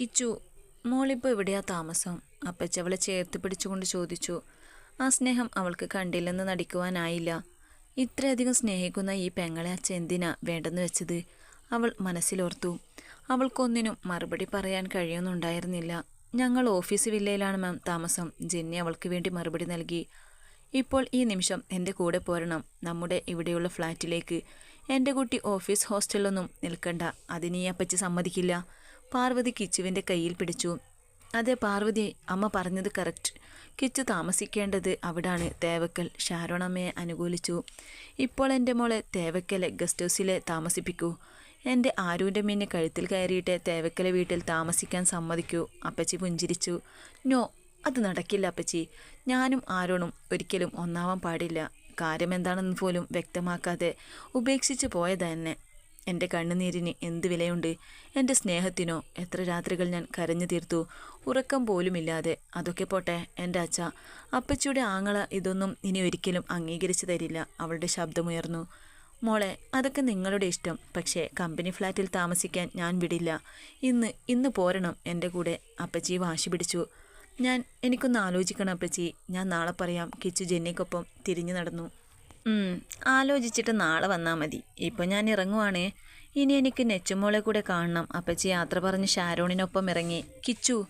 കിച്ചു മോളിപ്പോൾ എവിടെയാ താമസം? അപ്പച്ചവളെ ചേർത്ത് പിടിച്ചുകൊണ്ട് ചോദിച്ചു. ആ സ്നേഹം അവൾക്ക് കണ്ടില്ലെന്ന് നടിക്കുവാനായില്ല. ഇത്രയധികം സ്നേഹിക്കുന്ന ഈ പെങ്ങളെ അച്ഛൻ എന്തിനാ വേണ്ടെന്ന് വെച്ചത്? അവൾ മനസ്സിലോർത്തു. അവൾക്കൊന്നിനും മറുപടി പറയാൻ കഴിയുന്നുണ്ടായിരുന്നില്ല. ഞങ്ങൾ ഓഫീസ് വില്ലയിലാണ് മാം താമസം. ജെന്നി അവൾക്ക് വേണ്ടി മറുപടി നൽകി. ഇപ്പോൾ ഈ നിമിഷം എന്റെ കൂടെ പോരണം. നമ്മുടെ ഇവിടെയുള്ള ഫ്ലാറ്റിലേക്ക്. എന്റെ കുട്ടി ഓഫീസ് ഹോസ്റ്റലൊന്നും നിൽക്കണ്ട. അതിനീ അപ്പച്ചി സമ്മതിക്കില്ല. പാർവതി കിച്ചുവിന്റെ കയ്യിൽ പിടിച്ചു. അതെ പാർവതി അമ്മ പറഞ്ഞത് കറക്റ്റ്. കിച്ചു താമസിക്കേണ്ടത് അവിടാണ്. തേവക്കൽ ഷാരോണമ്മയെ അനുകൂലിച്ചു. ഇപ്പോൾ എന്റെ മോളെ തേവക്കലെ ഗസ്റ്റ് ഹൗസിലെ താമസിപ്പിക്കൂ. എന്റെ ആരൂന്റെ മീനെ കഴുത്തിൽ കയറിയിട്ട് തേവക്കലെ വീട്ടിൽ താമസിക്കാൻ സമ്മതിക്കൂ. അപ്പച്ചി പുഞ്ചിരിച്ചു. നോ അത് നടക്കില്ല അപ്പച്ചി. ഞാനും ആരോണും ഒരിക്കലും ഒന്നാവാൻ പാടില്ല. കാര്യമെന്താണെന്ന് പോലും വ്യക്തമാക്കാതെ ഉപേക്ഷിച്ചു പോയത് തന്നെ എന്റെ കണ്ണുനീരിന് എന്ത് വിലയുണ്ട്? എന്റെ സ്നേഹത്തിനോ? എത്ര രാത്രികൾ ഞാൻ കരഞ്ഞു തീർത്തു. ഉറക്കം പോലുമില്ലാതെ. അതൊക്കെ പോട്ടെ എന്റെ അച്ഛ. അപ്പച്ചിയുടെ ആങ്ങള ഇതൊന്നും ഇനി ഒരിക്കലും അംഗീകരിച്ചു തരില്ല. അവളുടെ ശബ്ദമുയർന്നു. മോളെ അതൊക്കെ നിങ്ങളുടെ ഇഷ്ടം. പക്ഷേ കമ്പനി ഫ്ലാറ്റിൽ താമസിക്കാൻ ഞാൻ വിടില്ല. ഇന്ന് ഇന്ന് പോരണം എന്റെ കൂടെ. അപ്പച്ചി വാശി പിടിച്ചു. ഞാൻ എനിക്കൊന്ന് ആലോചിക്കണം അപ്പച്ചി. ഞാൻ നാളെ പറയാം കിച്ചു ജെന്നിക്കൊപ്പം തിരിഞ്ഞു നടന്നു. ആലോചിച്ചിട്ട് നാളെ വന്നാൽ മതി. ഇപ്പോൾ ഞാൻ ഇറങ്ങുവാണ്. ഇനി എനിക്ക് നെച്ചുമോളെ കൂടെ കാണണം. അപ്പച്ചി യാത്ര പറഞ്ഞ് ഷാരോണിനൊപ്പം ഇറങ്ങി. കിച്ചു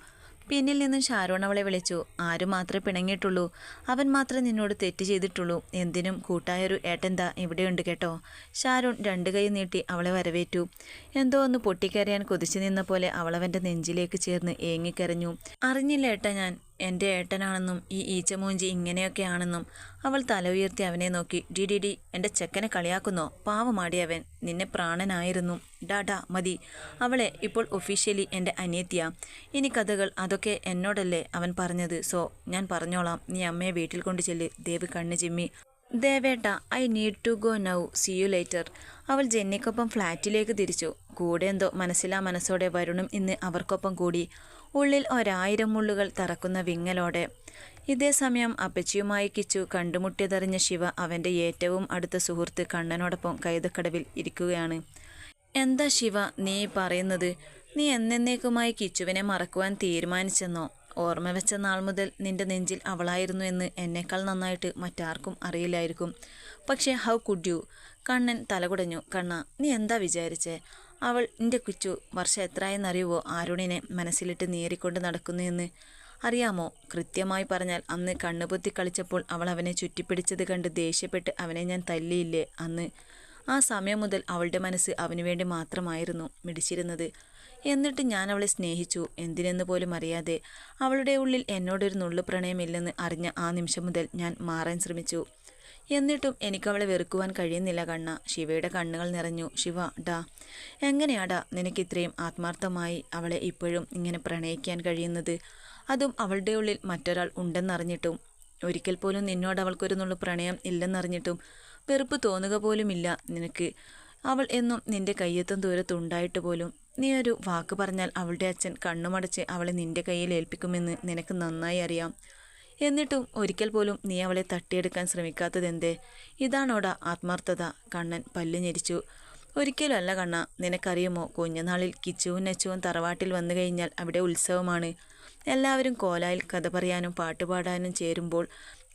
പിന്നിൽ നിന്നും ഷാരോൺ അവളെ വിളിച്ചു. ആരും മാത്രമേ പിണങ്ങിയിട്ടുള്ളൂ. അവൻ മാത്രമേ നിന്നോട് തെറ്റ് ചെയ്തിട്ടുള്ളൂ. എന്തിനും കൂട്ടായൊരു ഏട്ടന്താ ഇവിടെയുണ്ട് കേട്ടോ. ഷാരോൺ രണ്ട് കൈ നീട്ടി അവളെ വരവേറ്റു. എന്തോ ഒന്ന് പൊട്ടിക്കരയാൻ കൊതിച്ചു നിന്ന പോലെ അവളവന്റെ നെഞ്ചിലേക്ക് ചേർന്ന് ഏങ്ങിക്കരഞ്ഞു. അറിഞ്ഞില്ല ഏട്ടാ ഞാൻ. എന്റെ ഏട്ടനാണെന്നും ഈ ഈച്ചമൂഞ്ചി ഇങ്ങനെയൊക്കെയാണെന്നും അവൾ തല ഉയർത്തി അവനെ നോക്കി. ഡി ഡി ഡി എന്റെ ചെക്കനെ കളിയാക്കുന്നോ? പാവമാടിയവൻ നിന്നെ പ്രാണനായിരുന്നു. ഡാഡാ മതി. അവളെ ഇപ്പോൾ ഒഫീഷ്യലി എന്റെ അനിയത്തിയാ. ഇനി കഥകൾ അതൊക്കെ എന്നോടല്ലേ അവൻ പറഞ്ഞത്. സോ ഞാൻ പറഞ്ഞോളാം. നീ അമ്മയെ വീട്ടിൽ കൊണ്ട് ചെല്ല് ദേവ് കണ്ണ് ചിമ്മി. ദേവേട്ട I need to go now. See you later. അവൾ ജെന്നിക്കൊപ്പം ഫ്ലാറ്റിലേക്ക് തിരിച്ചു. കൂടെ എന്തോ മനസ്സിലാ മനസ്സോടെ വരുണും ഇന്ന് അവർക്കൊപ്പം കൂടി. ഉള്ളിൽ ഒരായിരം മുള്ളുകൾ തറക്കുന്ന വിങ്ങലോടെ. ഇതേ സമയം അപ്പച്ചിയുമായി കിച്ചു കണ്ടുമുട്ടിയതറിഞ്ഞ ശിവ അവന്റെ ഏറ്റവും അടുത്ത സുഹൃത്ത് കണ്ണനോടൊപ്പം കൈതക്കടവിൽ ഇരിക്കുകയാണ്. എന്താ ശിവ നീ പറയുന്നത്? നീ എന്നേക്കുമായി കിച്ചുവിനെ മറക്കുവാൻ തീരുമാനിച്ചെന്നോ? ഓർമ്മ വെച്ച നാൾ മുതൽ നിന്റെ നെഞ്ചിൽ അവളായിരുന്നു എന്ന് എന്നേക്കാൾ നന്നായിട്ട് മറ്റാർക്കും അറിയില്ലായിരിക്കും. പക്ഷേ ഹൗ കുഡ് യു? കണ്ണൻ തലകുടഞ്ഞു. കണ്ണ നീ എന്താ വിചാരിച്ചേ? അവൾ എന്റെ കുച്ചു വർഷം എത്രയെന്നറിയുവോ ആരുണിനെ മനസ്സിലിട്ട് നേരിക്കൊണ്ട് നടക്കുന്നു എന്ന്? അറിയാമോ? കൃത്യമായി പറഞ്ഞാൽ അന്ന് കണ്ണുപൊത്തി കളിച്ചപ്പോൾ അവൾ അവനെ ചുറ്റിപ്പിടിച്ചത് കണ്ട് ദേഷ്യപ്പെട്ട് അവനെ ഞാൻ തല്ലിയില്ലേ അന്ന്? ആ സമയം മുതൽ അവളുടെ മനസ്സ് അവനു വേണ്ടി മാത്രമായിരുന്നു മിടിച്ചിരുന്നത്. എന്നിട്ട് ഞാൻ അവളെ സ്നേഹിച്ചു. എന്തിനെന്ന് പോലും അറിയാതെ. അവളുടെ ഉള്ളിൽ എന്നോടൊരു നുള്ളു പ്രണയമില്ലെന്ന് അറിഞ്ഞ ആ നിമിഷം മുതൽ ഞാൻ മാറാൻ ശ്രമിച്ചു. എന്നിട്ടും എനിക്കവളെ വെറുക്കുവാൻ കഴിയുന്നില്ല കണ്ണ. ശിവയുടെ കണ്ണുകൾ നിറഞ്ഞു. ശിവ ഡാ എങ്ങനെയാടാ നിനക്കിത്രയും ആത്മാർത്ഥമായി അവളെ ഇപ്പോഴും ഇങ്ങനെ പ്രണയിക്കാൻ കഴിയുന്നത്? അതും അവളുടെ ഉള്ളിൽ മറ്റൊരാൾ ഉണ്ടെന്നറിഞ്ഞിട്ടും ഒരിക്കൽ പോലും നിന്നോട് അവൾക്കൊരു നുള്ളു പ്രണയം ഇല്ലെന്നറിഞ്ഞിട്ടും വെറുപ്പ് തോന്നുക പോലുമില്ല നിനക്ക്. അവൾ എന്നും നിന്റെ കയ്യെത്തും ദൂരത്തുണ്ടായിട്ട് പോലും നീ ഒരു വാക്ക് പറഞ്ഞാൽ അവളുടെ അച്ഛൻ കണ്ണുമടച്ച് അവളെ നിന്റെ കയ്യിൽ ഏൽപ്പിക്കുമെന്ന് നിനക്ക് നന്നായി അറിയാം. എന്നിട്ടും ഒരിക്കൽ പോലും നീ അവളെ തട്ടിയെടുക്കാൻ ശ്രമിക്കാത്തതെന്തേ? ഇതാണോടാ ആത്മാർത്ഥത. കണ്ണൻ പല്ലു ഞെരിച്ചു. ഒരിക്കലല്ല കണ്ണ. നിനക്കറിയുമോ കുഞ്ഞനാളിൽ കിച്ചുവും നെച്ചുവും തറവാട്ടിൽ വന്നു കഴിഞ്ഞാൽ അവിടെ ഉത്സവമാണ്. എല്ലാവരും കോലായിൽ കഥ പറയാനും പാട്ടുപാടാനും ചേരുമ്പോൾ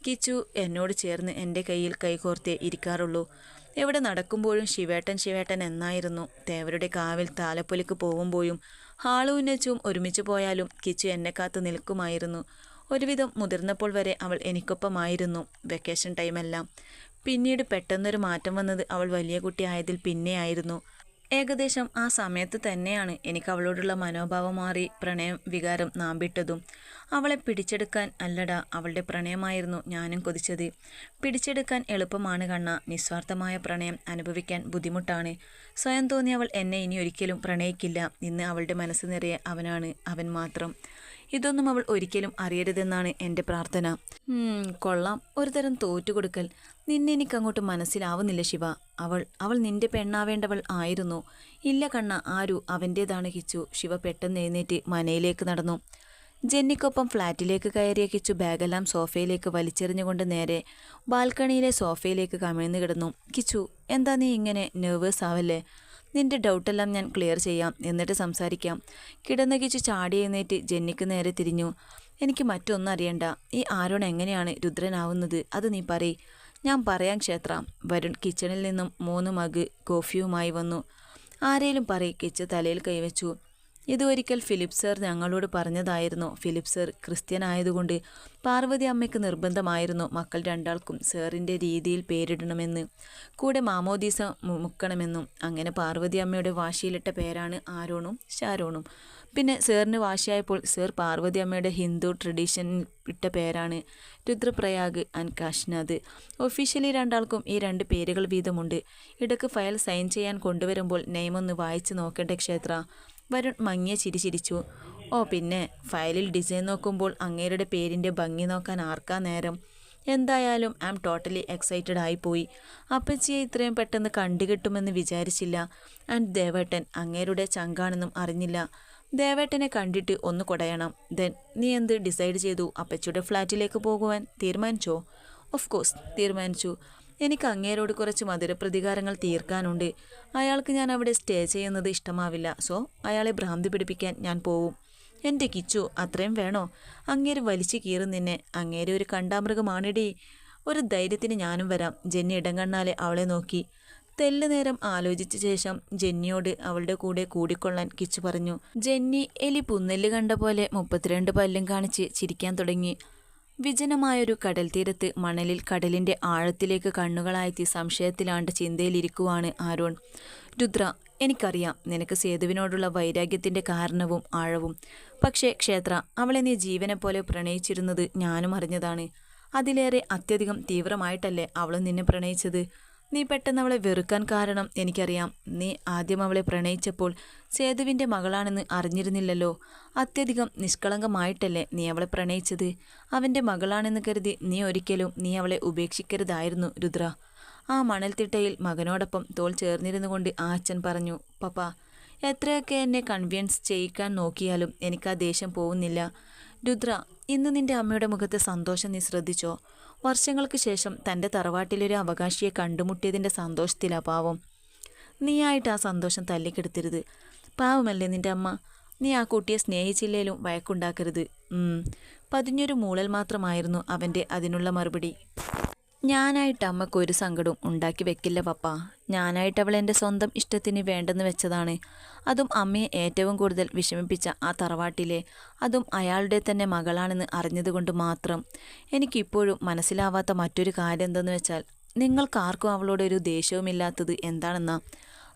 കിച്ചു എന്നോട് ചേർന്ന് എന്റെ കയ്യിൽ കൈകോർത്തേ ഇരിക്കാറുള്ളൂ. എവിടെ നടക്കുമ്പോഴും ശിവേട്ടൻ ശിവേട്ടൻ എന്നായിരുന്നു. തേവരുടെ കാവിൽ താലപ്പൊലിക്ക് പോകുമ്പോഴും ഹാളുവും ഒരുമിച്ച് പോയാലും കിച്ചു എന്നെ കാത്തു നിൽക്കുമായിരുന്നു. ഒരുവിധം മുതിർന്നപ്പോൾ വരെ അവൾ എനിക്കൊപ്പമായിരുന്നു. വെക്കേഷൻ ടൈമെല്ലാം പിന്നീട് പെട്ടെന്നൊരു മാറ്റം വന്നത് അവൾ വലിയ കുട്ടിയായതിൽ പിന്നെയായിരുന്നു ഏകദേശം ആ സമയത്ത് തന്നെയാണ് എനിക്ക് അവളോടുള്ള മനോഭാവം മാറി പ്രണയം വികാരം നാമ്പിട്ടതും. അവളെ പിടിച്ചെടുക്കാൻ അല്ലട അവളുടെ പ്രണയമായിരുന്നു ഞാനും കൊതിച്ചത്. പിടിച്ചെടുക്കാൻ എളുപ്പമാണ് കണ്ണ നിസ്വാർത്ഥമായ പ്രണയം അനുഭവിക്കാൻ ബുദ്ധിമുട്ടാണ്. സ്വയം തോന്നി അവൾ എന്നെ ഇനി ഒരിക്കലും പ്രണയിക്കില്ല. ഇന്ന് അവളുടെ മനസ്സ് നിറയെ അവനാണ് അവൻ മാത്രം. ഇതൊന്നും അവൾ ഒരിക്കലും അറിയരുതെന്നാണ് എന്റെ പ്രാർത്ഥന. കൊള്ളാം. ഒരു തരം തോറ്റുകൊടുക്കൽ. നിന്നെ എനിക്കങ്ങോട്ട് മനസ്സിലാവുന്നില്ല ശിവ. അവൾ അവൾ നിന്റെ പെണ്ണാവേണ്ടവൾ ആയിരുന്നു. ഇല്ല കണ്ണ ആരു അവന്റേതാണ് കിച്ചു. ശിവ പെട്ടെന്ന് എഴുന്നേറ്റ് മനയിലേക്ക് നടന്നു. ജെന്നിക്കൊപ്പം ഫ്ലാറ്റിലേക്ക് കയറിയ കിച്ചു ബാഗെല്ലാം സോഫയിലേക്ക് വലിച്ചെറിഞ്ഞുകൊണ്ട് നേരെ ബാൽക്കണിയിലെ സോഫയിലേക്ക് കമിഴ്ന്നു കിടന്നു. കിച്ചു എന്താ നീ ഇങ്ങനെ നെർവേഴ്സ് ആവല്ലേ? നിന്റെ ഡൗട്ടെല്ലാം ഞാൻ ക്ലിയർ ചെയ്യാം എന്നിട്ട് സംസാരിക്കാം. കിടന്നകിച്ച് ചാടി എഴുന്നേറ്റ് ജെന്നിക്ക് നേരെ തിരിഞ്ഞു. എനിക്ക് മറ്റൊന്നും അറിയണ്ട. ഈ ആരോൺ എങ്ങനെയാണ് രുദ്രനാവുന്നത്? അത് നീ പറയ്. ഞാൻ പറയാം ക്ഷേത്ര. വരുൺ കിച്ചണിൽ നിന്നും മൂന്ന് മഗ് കോഫിയുമായി വന്നു. ആരേലും പറയ് കിച്ച് തലയിൽ കൈവച്ചു. ഇത് ഒരിക്കൽ ഫിലിപ്പ് സർ ഞങ്ങളോട് പറഞ്ഞതായിരുന്നു. ഫിലിപ്പ് സർ ക്രിസ്ത്യനായതുകൊണ്ട് പാർവതി അമ്മയ്ക്ക് നിർബന്ധമായിരുന്നു മക്കൾ രണ്ടാൾക്കും സാറിന്റെ രീതിയിൽ പേരിടണമെന്ന്. കൂടെ മാമോദീസ മുക്കണമെന്നും. അങ്ങനെ പാർവതി അമ്മയുടെ വാശിയിലിട്ട പേരാണ് ആരോണും ഷാരോണും പിന്നെ സാറിന് വാശിയായപ്പോൾ സർ പാർവതി അമ്മയുടെ ഹിന്ദു ട്രഡീഷനിൽ ഇട്ട പേരാണ് രുദ്രപ്രയാഗ് ആൻഡ് കാശ്നാഥ്. ഒഫീഷ്യലി രണ്ടാൾക്കും ഈ രണ്ട് പേരുകൾ വീതമുണ്ട്. ഇടയ്ക്ക് ഫയൽ സൈൻ ചെയ്യാൻ കൊണ്ടുവരുമ്പോൾ നെയ്മൊന്ന് വായിച്ച് നോക്കേണ്ട ക്ഷേത്ര. വരുൺ മങ്ങിയ ചിരി ചിരിച്ചു. ഓ പിന്നെ ഫയലിൽ ഡിസൈൻ നോക്കുമ്പോൾ അങ്ങേരുടെ പേരിന്റെ ഭംഗി നോക്കാൻ ആർക്കാ നേരം? എന്തായാലും ഐ ആം ടോട്ടലി എക്സൈറ്റഡ് ആയിപ്പോയി. അപ്പച്ചിയെ ഇത്രയും പെട്ടെന്ന് കണ്ടുകിട്ടുമെന്ന് വിചാരിച്ചില്ല. ആൻഡ് ദേവേട്ടൻ അങ്ങേരുടെ ചങ്കാണെന്നും അറിഞ്ഞില്ല. ദേവേട്ടനെ കണ്ടിട്ട് ഒന്ന് കൊടയണം. ദെൻ നീ എന്ത് ഡിസൈഡ് ചെയ്തു അപ്പച്ചിയുടെ ഫ്ലാറ്റിലേക്ക് പോകുവാൻ തീരുമാനിച്ചോ? ഓഫ് കോഴ്സ് തീരുമാനിച്ചു. എനിക്ക് അങ്ങേരോട് കുറച്ച് മധുരപ്രതികാരങ്ങൾ തീർക്കാനുണ്ട്. അയാൾക്ക് ഞാൻ അവിടെ സ്റ്റേ ചെയ്യുന്നത് ഇഷ്ടമാവില്ല. സോ അയാളെ ഭ്രാന്തി പിടിപ്പിക്കാൻ ഞാൻ പോവും. എന്റെ കിച്ചു അത്രയും വേണോ? അങ്ങേര് വലിച്ചു കീറും നിന്നെ. അങ്ങേര് ഒരു കണ്ടാമൃഗമാണിടി. ഒരു ധൈര്യത്തിന് ഞാനും വരാം. ജെന്നി ഇടം കണ്ണാലെ അവളെ നോക്കി. തെല്ല് നേരം ആലോചിച്ച ശേഷം ജെന്നിയോട് അവളുടെ കൂടെ കൂടിക്കൊള്ളാൻ കിച്ചു പറഞ്ഞു. ജെന്നി എലി പുന്നെല്ല് കണ്ട പോലെ മുപ്പത്തിരണ്ട് പല്ലും കാണിച്ച് ചിരിക്കാൻ തുടങ്ങി. വിജനമായൊരു കടൽ തീരത്ത് മണലിൽ കടലിന്റെ ആഴത്തിലേക്ക് കണ്ണുകളായെത്തി സംശയത്തിലാണ്ട് ചിന്തയിലിരിക്കുവാണ് ആരോൺ രുദ്ര എനിക്കറിയാം നിനക്ക് സേതുവിനോടുള്ള വൈരാഗ്യത്തിന്റെ കാരണവും ആഴവും. പക്ഷേ ക്ഷേത്ര അവളെ നീ ജീവനെ പോലെ പ്രണയിച്ചിരുന്നത് ഞാനും അറിഞ്ഞതാണ്. അതിലേറെ അത്യധികം തീവ്രമായിട്ടല്ലേ അവളും നിന്നെ പ്രണയിച്ചത്? നീ പെട്ടെന്ന് അവളെ വെറുക്കാൻ കാരണം എനിക്കറിയാം. നീ ആദ്യം അവളെ പ്രണയിച്ചപ്പോൾ സേതുവിന്റെ മകളാണെന്ന് അറിഞ്ഞിരുന്നില്ലല്ലോ. അത്യധികം നിഷ്കളങ്കമായിട്ടല്ലേ നീ അവളെ പ്രണയിച്ചത്? അവന്റെ മകളാണെന്ന് കരുതി നീ ഒരിക്കലും നീ അവളെ ഉപേക്ഷിക്കരുതായിരുന്നു രുദ്ര. ആ മണൽത്തിട്ടയിൽ മകനോടൊപ്പം തോൾ ചേർന്നിരുന്നു കൊണ്ട് ആ അച്ഛൻ പറഞ്ഞു പപ്പ എത്രയൊക്കെ എന്നെ കൺവിൻസ് ചെയ്യിക്കാൻ നോക്കിയാലും എനിക്ക് ആ ദേഷ്യം പോകുന്നില്ല. രുദ്ര ഇന്ന് നിന്റെ അമ്മയുടെ മുഖത്തെ സന്തോഷം നീ ശ്രദ്ധിച്ചോ? വർഷങ്ങൾക്ക് ശേഷം തന്റെ തറവാട്ടിലൊരു അവകാശിയെ കണ്ടുമുട്ടിയതിന്റെ സന്തോഷത്തിലാ പാവം. നീയായിട്ട് ആ സന്തോഷം തല്ലിക്കെടുത്തരുത്. പാവമല്ലേ നിന്റെ അമ്മ? നീ ആ കുട്ടിയെ സ്നേഹിച്ചില്ലേലും വഴക്കുണ്ടാക്കരുത്. പതിഞ്ഞൊരു മൂളൽ മാത്രമായിരുന്നു അവന്റെ അതിനുള്ള മറുപടി. ഞാനായിട്ട് അമ്മയ്ക്ക് ഒരു സങ്കടവും ഉണ്ടാക്കി വെക്കില്ല പപ്പ. ഞാനായിട്ട് അവൾ എന്റെ സ്വന്തം ഇഷ്ടത്തിന് വേണ്ടെന്ന് വെച്ചതാണ്. അതും അമ്മയെ ഏറ്റവും കൂടുതൽ വിഷമിപ്പിച്ച ആ തറവാട്ടിലെ അതും അയാളുടെ തന്നെ മകളാണെന്ന് അറിഞ്ഞതുകൊണ്ട് മാത്രം. എനിക്കിപ്പോഴും മനസ്സിലാവാത്ത മറ്റൊരു കാര്യം എന്തെന്ന് വെച്ചാൽ നിങ്ങൾക്കാർക്കും അവളോട് ഒരു ദേഷ്യവുമില്ലാത്തത് എന്താണെന്നാ?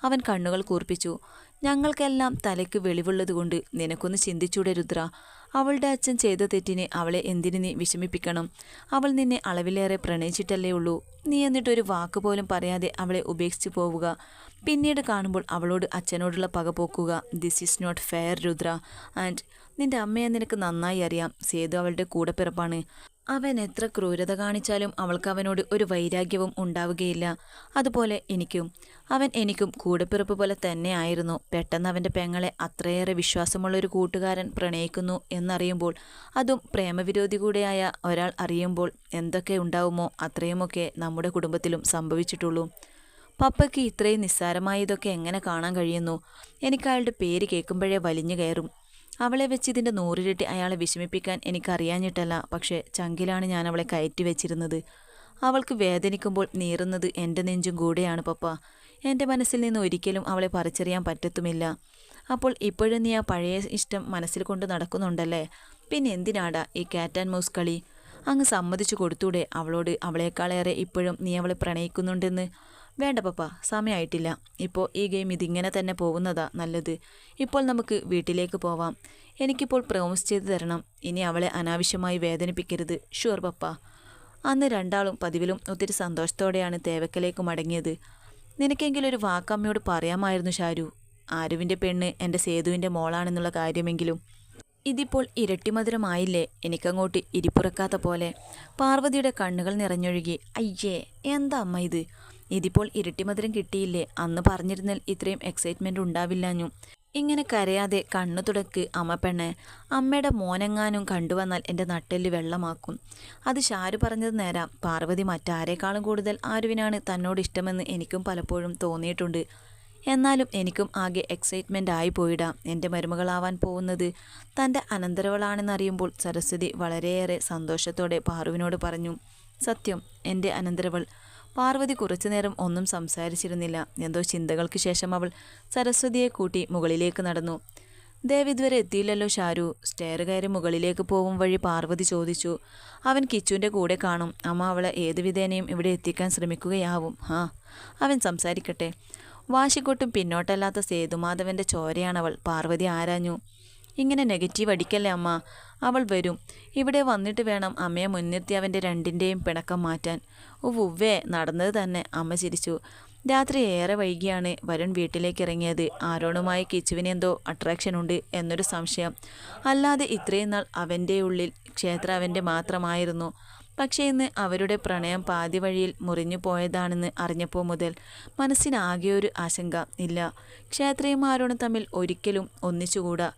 അവൻ കണ്ണുകൾ കൂർപ്പിച്ചു. ഞങ്ങൾക്കെല്ലാം തലയ്ക്ക് വെളിവുള്ളതുകൊണ്ട് നിനക്കൊന്ന് ചിന്തിച്ചൂടെ രുദ്ര. അവളുടെ അച്ഛൻ ചെയ്ത തെറ്റിനെ അവളെ എന്തിനു നീ വിഷമിപ്പിക്കണം? അവൾ നിന്നെ അളവിലേറെ പ്രണയിച്ചിട്ടല്ലേ ഉള്ളൂ. നീ എന്നിട്ടൊരു വാക്ക് പോലും പറയാതെ അവളെ ഉപേക്ഷിച്ചു പോവുക. പിന്നീട് കാണുമ്പോൾ അവളോട് അച്ഛനോടുള്ള പക പോക്കുക. This is not fair Rudra. And നിന്റെ അമ്മയെ നിനക്ക് നന്നായി അറിയാം. സേതു അവളുടെ കൂടപ്പിറപ്പാണ്. അവൻ എത്ര ക്രൂരത കാണിച്ചാലും അവൾക്ക് അവനോട് ഒരു വൈരാഗ്യവും ഉണ്ടാവുകയില്ല. അതുപോലെ എനിക്കും. അവൻ എനിക്കും കൂടപ്പിറപ്പ് പോലെ തന്നെയായിരുന്നു പെട്ടെന്ന് അവന്റെ പെങ്ങളെ അത്രയേറെ വിശ്വാസമുള്ള ഒരു കൂട്ടുകാരൻ പ്രണയിക്കുന്നു എന്നറിയുമ്പോൾ അതും പ്രേമവിരോധി കൂടെയായ ഒരാൾ അറിയുമ്പോൾ എന്തൊക്കെ ഉണ്ടാവുമോ അത്രയുമൊക്കെ നമ്മുടെ കുടുംബത്തിലും സംഭവിച്ചിട്ടുള്ളൂ. പപ്പയ്ക്ക് ഇത്രയും നിസ്സാരമായ ഇതൊക്കെ എങ്ങനെ കാണാൻ കഴിയുന്നു? എനിക്ക് അയാളുടെ പേര് കേൾക്കുമ്പോഴേ വലിഞ്ഞു കയറും. അവളെ വെച്ച് ഇതിന്റെ നൂറിരട്ടി അയാളെ വിഷമിപ്പിക്കാൻ എനിക്കറിയാഞ്ഞിട്ടല്ല. പക്ഷേ ചങ്കിലാണ് ഞാൻ അവളെ കയറ്റി വെച്ചിരുന്നത്. അവൾക്ക് വേദനിക്കുമ്പോൾ നീറുന്നത് എന്റെ നെഞ്ചും കൂടെയാണ് പപ്പ. എന്റെ മനസ്സിൽ നിന്ന് ഒരിക്കലും അവളെ പറിച്ചറിയാൻ പറ്റത്തുമില്ല. അപ്പോൾ ഇപ്പോഴും നീ ആ പഴയ ഇഷ്ടം മനസ്സിൽ കൊണ്ട് നടക്കുന്നുണ്ടല്ലേ? പിന്നെ എന്തിനാടാ ഈ കാറ്റ് ആൻഡ് മൗസ് കളി? അങ്ങ് സമ്മതിച്ചു കൊടുത്തൂടെ അവളോട്? അവളേക്കാളേറെ ഇപ്പോഴും നീ അവളെ പ്രണയിക്കുന്നുണ്ടെന്ന്? വേണ്ട പപ്പ സമയമായിട്ടില്ല ഇപ്പോൾ ഈ ഗെയിം ഇതിങ്ങനെ തന്നെ പോകുന്നതാ നല്ലത്. ഇപ്പോൾ നമുക്ക് വീട്ടിലേക്ക് പോവാം. എനിക്കിപ്പോൾ പ്രോമിസ് ചെയ്തു തരണം. ഇനി അവളെ അനാവശ്യമായി വേദനിപ്പിക്കരുത്. Sure papa. അന്ന് രണ്ടാളും പതിവിലും ഒത്തിരി സന്തോഷത്തോടെയാണ് തേവക്കലേക്ക് മടങ്ങിയത്. നിനക്കെങ്കിലും ഒരു വാക്കമ്മയോട് പറയാമായിരുന്നു ഷാരു. ആരുവിന്റെ പെണ്ണ് എന്റെ സേതുവിന്റെ മോളാണെന്നുള്ള കാര്യമെങ്കിലും. ഇതിപ്പോൾ ഇരട്ടിമധുരമായില്ലേ എനിക്കങ്ങോട്ട് ഇരിപ്പുറക്കാത്ത പോലെ. പാർവതിയുടെ കണ്ണുകൾ നിറഞ്ഞൊഴുകി. അയ്യേ എന്താ അമ്മ ഇത്? ഇതിപ്പോൾ ഇരട്ടിമധുരം കിട്ടിയില്ലേ? അന്ന് പറഞ്ഞിരുന്നാൽ ഇത്രയും എക്സൈറ്റ്മെന്റ് ഉണ്ടാവില്ലാഞ്ഞു. ഇങ്ങനെ കരയാതെ കണ്ണു തുടക്ക് അമ്മ പെണ്ണെ. അമ്മയുടെ മോനെങ്ങാനും കണ്ടുവന്നാൽ എന്റെ നട്ടെല്ല് വെള്ളമാക്കും. അത് ഷാരു പറഞ്ഞത് നേരാ. പാർവതി മറ്റാരേക്കാളും കൂടുതൽ ആരുവിനാണ് തന്നോട് ഇഷ്ടമെന്ന് എനിക്കും പലപ്പോഴും തോന്നിയിട്ടുണ്ട്. എന്നാലും എനിക്കും ആകെ എക്സൈറ്റ്മെന്റ് ആയി പോയിടാം. എന്റെ മരുമകളാവാൻ പോകുന്നത് തന്റെ അനന്തരവളാണെന്നറിയുമ്പോൾ സരസ്വതി വളരെയേറെ സന്തോഷത്തോടെ പാറുവിനോട് പറഞ്ഞു സത്യം എന്റെ അനന്തരവൾ പാർവതി കുറച്ചുനേരം ഒന്നും സംസാരിച്ചിരുന്നില്ല. എന്തോ ചിന്തകൾക്ക് ശേഷം അവൾ സരസ്വതിയെ കൂട്ടി മുകളിലേക്ക് നടന്നു. ദേവ് ഇതുവരെ എത്തിയില്ലല്ലോ ഷാരു സ്റ്റെയർ കയറി മുകളിലേക്ക് പോകും വഴി പാർവതി ചോദിച്ചു. അവൻ കിച്ചുവിന്റെ കൂടെ കാണും. അമ്മ അവളെ ഏത് വിധേനയും ഇവിടെ എത്തിക്കാൻ ശ്രമിക്കുകയാവും. ആ അവൻ സംസാരിക്കട്ടെ. വാശിക്കൊട്ടും പിന്നോട്ടല്ലാത്ത സേതുമാധവന്റെ ചോരയാണവൾ. പാർവതി ആരാഞ്ഞു. ഇങ്ങനെ നെഗറ്റീവ് അടിക്കല്ലേ അമ്മ? അവൾ വരും. ഇവിടെ വന്നിട്ട് വേണം അമ്മയെ മുൻനിർത്തി അവന്റെ രണ്ടിന്റെയും പിണക്കം മാറ്റാൻ. ഉവ്വേ നടന്നത് തന്നെ. അമ്മ ചിരിച്ചു. രാത്രി ഏറെ വൈകിയാണ് വരുൺ വീട്ടിലേക്ക് ഇറങ്ങിയത്. ആരോണുമായി കിച്ചുവിന് എന്തോ അട്രാക്ഷൻ ഉണ്ട് എന്നൊരു സംശയം. അല്ലാതെ ഇത്രയും നാൾ അവന്റെ ഉള്ളിൽ ക്ഷേത്ര അവന്റെ മാത്രമായിരുന്നു. പക്ഷേ ഇന്ന് അവരുടെ പ്രണയം പാതി വഴിയിൽ മുറിഞ്ഞു പോയതാണെന്ന് അറിഞ്ഞപ്പോൾ മുതൽ മനസ്സിനാകെ ഒരു ആശങ്ക. ഇല്ല ക്ഷേത്രയും ആരോണും തമ്മിൽ ഒരിക്കലും ഒന്നിച്ചുകൂടാ.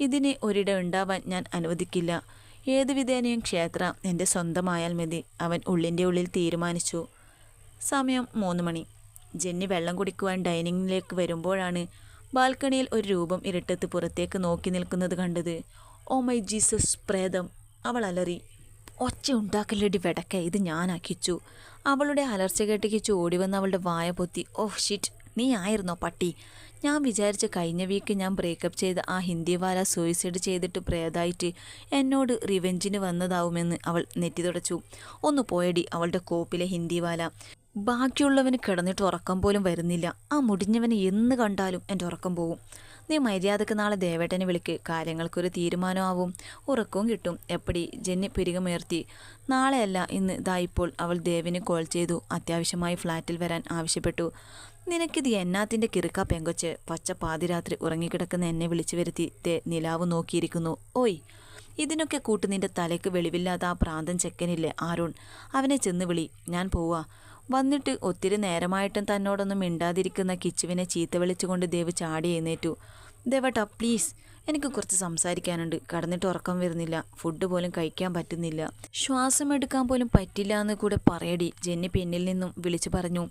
ഇതിന് ഒരിടം ഉണ്ടാവാൻ ഞാൻ അനുവദിക്കില്ല. ഏത് വിധേനയും ക്ഷേത്ര എന്റെ സ്വന്തമായാൽ മതി അവൻ ഉള്ളിന്റെ ഉള്ളിൽ തീരുമാനിച്ചു. സമയം മൂന്ന് മണി. ജെന്നി വെള്ളം കുടിക്കുവാൻ ഡൈനിങ്ങിലേക്ക് വരുമ്പോഴാണ് ബാൽക്കണിയിൽ ഒരു രൂപം ഇരട്ടത്ത് പുറത്തേക്ക് നോക്കി നിൽക്കുന്നത് കണ്ടത്. ഓ മൈ ജീസസ് പ്രേതം. അവൾ അലറി. ഒച്ച ഉണ്ടാക്കല്ലടി വെടക്ക ഇത് ഞാനാക്കിച്ചു. അവളുടെ അലർച്ച കേട്ട് ഓടി വന്ന് അവളുടെ വായ പൊത്തി ഓഹ് ഷിറ്റ് നീ ആയിരുന്നോ പട്ടി? ഞാൻ വിചാരിച്ച കഴിഞ്ഞ വീക്ക് ഞാൻ ബ്രേക്കപ്പ് ചെയ്ത ആ ഹിന്ദിവാല സൂയിസൈഡ് ചെയ്തിട്ട് പ്രേതായിട്ട് എന്നോട് റിവെഞ്ചിന് വന്നതാവുമെന്ന് അവൾ നെറ്റി തുടച്ചു. ഒന്ന് പോയടി അവളുടെ കോപ്പിലെ ഹിന്ദിവാല ബാക്കിയുള്ളവന് കിടന്നിട്ട് ഉറക്കം പോലും വരുന്നില്ല. ആ മുടിഞ്ഞവനെ എന്ന് കണ്ടാലും എന്റെ ഉറക്കം പോവും. നീ മര്യാദയ്ക്ക് നാളെ ദേവേട്ടനെ വിളിക്ക്. കാര്യങ്ങൾക്കൊരു തീരുമാനമാവും. ഉറക്കവും കിട്ടും. എപ്പടി? ജെന്നി പിരികമുയർത്തി. നാളെയല്ല ഇന്ന്. ഇതാ ഇപ്പോൾ അവൾ ദേവിന് കോൾ ചെയ്തു. അത്യാവശ്യമായി ഫ്ലാറ്റിൽ വരാൻ ആവശ്യപ്പെട്ടു. നിനക്കിത് എന്നാത്തിന്റെ കിറുക്ക പെങ്കൊച്ച്. പച്ച പാതിരാത്രി ഉറങ്ങിക്കിടക്കുന്ന എന്നെ വിളിച്ചു വരുത്തി. തേ നിലാവ് നോക്കിയിരിക്കുന്നു. ഓയ്. ഇതിനൊക്കെ കൂട്ട് നിന്റെ തലയ്ക്ക് വെളിവില്ലാത്ത ആ പ്രാന്തൻ ചെക്കനില്ലേ? ആരുൺ അവനെ ചെന്ന് വിളി. ഞാൻ പോവാ. വന്നിട്ട് ഒത്തിരി നേരമായിട്ടും തന്നോടൊന്നും മിണ്ടാതിരിക്കുന്ന കിച്ചുവിനെ ചീത്ത വിളിച്ചുകൊണ്ട് ദേവ് ചാടി എഴുന്നേറ്റു. ദേവട്ടാ പ്ലീസ് എനിക്ക് കുറച്ച് സംസാരിക്കാനുണ്ട്. കടന്നിട്ട് ഉറക്കം വരുന്നില്ല. ഫുഡ് പോലും കഴിക്കാൻ പറ്റുന്നില്ല. ശ്വാസം എടുക്കാൻ പോലും പറ്റില്ല എന്ന് കൂടെ പറയടി ജെന്നി പിന്നിൽ നിന്നും വിളിച്ചു പറഞ്ഞു.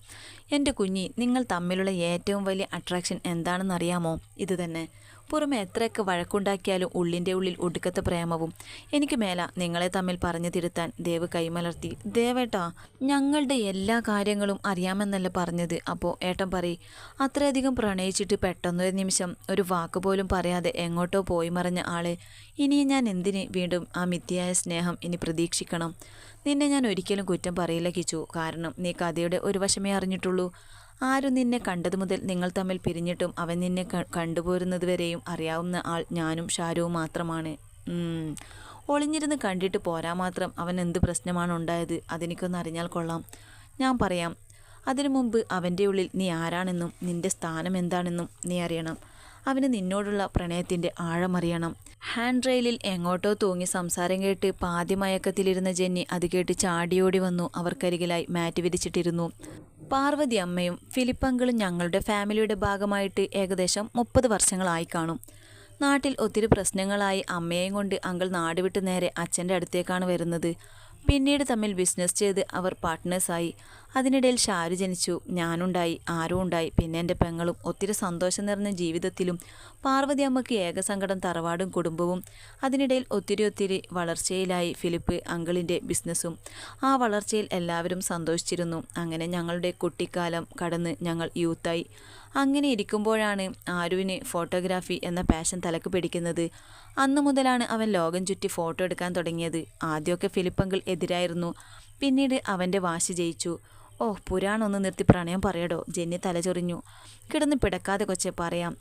എന്റെ കുഞ്ഞി നിങ്ങൾ തമ്മിലുള്ള ഏറ്റവും വലിയ അട്രാക്ഷൻ എന്താണെന്നറിയാമോ? ഇത് തന്നെ. പുറമെ എത്രയൊക്കെ വഴക്കുണ്ടാക്കിയാലും ഉള്ളിന്റെ ഉള്ളിൽ ഒടുക്കത്തെ പ്രേമവും. എനിക്ക് മേല നിങ്ങളെ തമ്മിൽ പറഞ്ഞു തിരുത്താൻ ദേവ് കൈമലർത്തി ദേവേട്ടാ ഞങ്ങളുടെ എല്ലാ കാര്യങ്ങളും അറിയാമെന്നല്ല പറഞ്ഞത്? അപ്പോൾ ഏട്ടൻ പറയും അത്രയധികം പ്രണയിച്ചിട്ട് പെട്ടെന്നൊരു നിമിഷം ഒരു വാക്ക് പോലും പറയാതെ എങ്ങോട്ടോ പോയി മറഞ്ഞ ആളെ. ഇനിയും ഞാൻ എന്തിന് വീണ്ടും ആ മിഥ്യയായ സ്നേഹം ഇനി പ്രതീക്ഷിക്കണം? നിന്നെ ഞാൻ ഒരിക്കലും കുറ്റം പറയില്ല കിച്ചു. കാരണം നീ കഥയുടെ ഒരു വശമേ അറിഞ്ഞിട്ടുള്ളൂ. ആരും നിന്നെ കണ്ടതു മുതൽ നിങ്ങൾ തമ്മിൽ പിരിഞ്ഞിട്ടും അവൻ നിന്നെ കണ്ടുപോരുന്നതുവരെയും അറിയാവുന്ന ആൾ ഞാനും ഷാരുവും മാത്രമാണ്. ഒളിഞ്ഞിരുന്ന് കണ്ടിട്ട് പോരാ മാത്രം അവൻ എന്ത് പ്രശ്നമാണ് ഉണ്ടായത് അതെനിക്കൊന്ന് അറിഞ്ഞാൽ കൊള്ളാം. ഞാൻ പറയാം അതിനു മുമ്പ് അവന്റെ ഉള്ളിൽ നീ ആരാണെന്നും നിന്റെ സ്ഥാനം എന്താണെന്നും നീ അറിയണം. അവന് നിന്നോടുള്ള പ്രണയത്തിന്റെ ആഴമറിയണം ഹാൻഡ് റെയിലിൽ എങ്ങോട്ടോ തൂങ്ങി സംസാരം കേട്ട് പാതിമയക്കത്തിലിരുന്ന ജെന്നി അത് കേട്ട് ചാടിയോടി വന്നു. അവർക്കരികിലായി മാറ്റ് വിരിച്ചിട്ടിരുന്നു. പാർവതി അമ്മയും ഫിലിപ്പങ്കളും ഞങ്ങളുടെ ഫാമിലിയുടെ ഭാഗമായിട്ട് ഏകദേശം മുപ്പത് വർഷങ്ങളായി കാണും. നാട്ടിൽ ഒത്തിരി പ്രശ്നങ്ങളായി അമ്മയെയും കൊണ്ട് അങ്കിൾ നാടുവിട്ട് നേരെ അച്ഛന്റെ അടുത്തേക്കാണ് വരുന്നത്. പിന്നീട് തമ്മിൽ ബിസിനസ് ചെയ്ത് അവർ പാർട്ട്നേഴ്സായി അതിനിടയിൽ ഷാരു ജനിച്ചു ഞാനുണ്ടായി ആരും ഉണ്ടായി. പിന്നെ എന്റെ പെങ്ങളും ഒത്തിരി സന്തോഷം നിറഞ്ഞ ജീവിതത്തിലും പാർവതി അമ്മയ്ക്ക് ഏകസങ്കടം തറവാടും കുടുംബവും. അതിനിടയിൽ ഒത്തിരി ഒത്തിരി വളർച്ചയിലായി ഫിലിപ്പ് അങ്കിളിന്റെ ബിസിനസ്സും ആ വളർച്ചയിൽ എല്ലാവരും സന്തോഷിച്ചിരുന്നു. അങ്ങനെ ഞങ്ങളുടെ കുട്ടിക്കാലം കടന്ന് ഞങ്ങൾ യൂത്തായി അങ്ങനെ ഇരിക്കുമ്പോഴാണ് ആരുവിന് ഫോട്ടോഗ്രാഫി എന്ന പാഷൻ തലക്ക് പിടിക്കുന്നത്. അന്നു മുതലാണ് അവൻ ലോകം ചുറ്റി ഫോട്ടോ എടുക്കാൻ തുടങ്ങിയത്. ആദ്യമൊക്കെ ഫിലിപ്പങ്കിൾ എതിരായിരുന്നു. പിന്നീട് അവന്റെ വാശി ജയിച്ചു. ഓ പുരാണൊന്ന് നിർത്തി പ്രണയം പറയടോ. ജെന്നി തലചൊറിഞ്ഞു കിടന്ന് പിടക്കാതെ കൊച്ചെ പറയാം.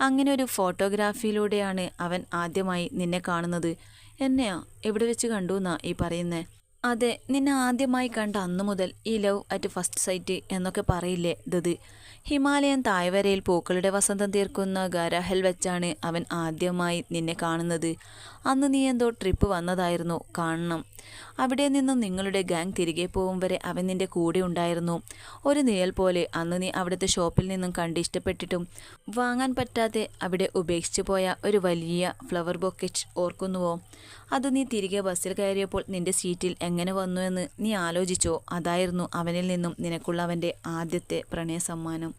അങ്ങനെ ഒരു ഫോട്ടോഗ്രാഫിയിലൂടെയാണ് അവൻ ആദ്യമായി നിന്നെ കാണുന്നത്. എന്നെയാ? എവിടെ വെച്ച് കണ്ടു എന്നാ ഈ പറയുന്നേ? അതെ നിന്നെ ആദ്യമായി കണ്ട അന്നു മുതൽ ഈ ലവ് അറ്റ് ഫസ്റ്റ് സൈറ്റ് എന്നൊക്കെ പറയില്ലേ ദത് ഹിമാലയൻ തായ്വരയിൽ പൂക്കളുടെ വസന്തം തീർക്കുന്ന ഗരഹൽ വെച്ചാണ് അവൻ ആദ്യമായി നിന്നെ കാണുന്നത്. അന്ന് നീ എന്തോ ട്രിപ്പ് വന്നതായിരുന്നു കാണണം. അവിടെ നിന്നും നിങ്ങളുടെ ഗാങ് തിരികെ പോകും വരെ അവൻ നിന്റെ കൂടെ ഉണ്ടായിരുന്നു. ഒരു നിഴൽ പോലെ അന്ന് നീ അവിടുത്തെ ഷോപ്പിൽ നിന്നും കണ്ട് ഇഷ്ടപ്പെട്ടിട്ടും വാങ്ങാൻ പറ്റാതെ അവിടെ ഉപേക്ഷിച്ചു പോയ ഒരു വലിയ ഫ്ലവർ ബൊക്കറ്റ് ഓർക്കുന്നുവോ? അത് നീ തിരികെ ബസ്സിൽ കയറിയപ്പോൾ നിന്റെ സീറ്റിൽ എങ്ങനെ വന്നു എന്ന് നീ ആലോചിച്ചോ. അതായിരുന്നു അവനിൽ നിന്നും നിനക്കുള്ള അവന്റെ ആദ്യത്തെ പ്രണയ സമ്മാനം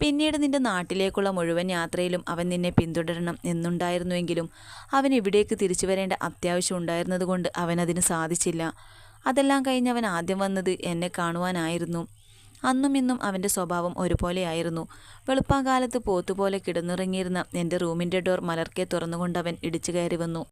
പിന്നീട് നിന്റെ നാട്ടിലേക്കുള്ള മുഴുവൻ യാത്രയിലും അവൻ നിന്നെ പിന്തുടരണം എന്നുണ്ടായിരുന്നുവെങ്കിലും അവൻ ഇവിടേക്ക് തിരിച്ചു വരേണ്ട അത്യാവശ്യം ഉണ്ടായിരുന്നതുകൊണ്ട് അവനതിന് സാധിച്ചില്ല. അതെല്ലാം കഴിഞ്ഞ് അവൻ ആദ്യം വന്നത് എന്നെ കാണുവാനായിരുന്നു. അന്നും ഇന്നും അവന്റെ സ്വഭാവം ഒരുപോലെയായിരുന്നു. വെളുപ്പാകാലത്ത് പോത്തുപോലെ കിടന്നുറങ്ങിയിരുന്ന എന്റെ റൂമിന്റെ ഡോർ മലർക്കെ തുറന്നുകൊണ്ടവൻ ഇടിച്ചു കയറി വന്നു.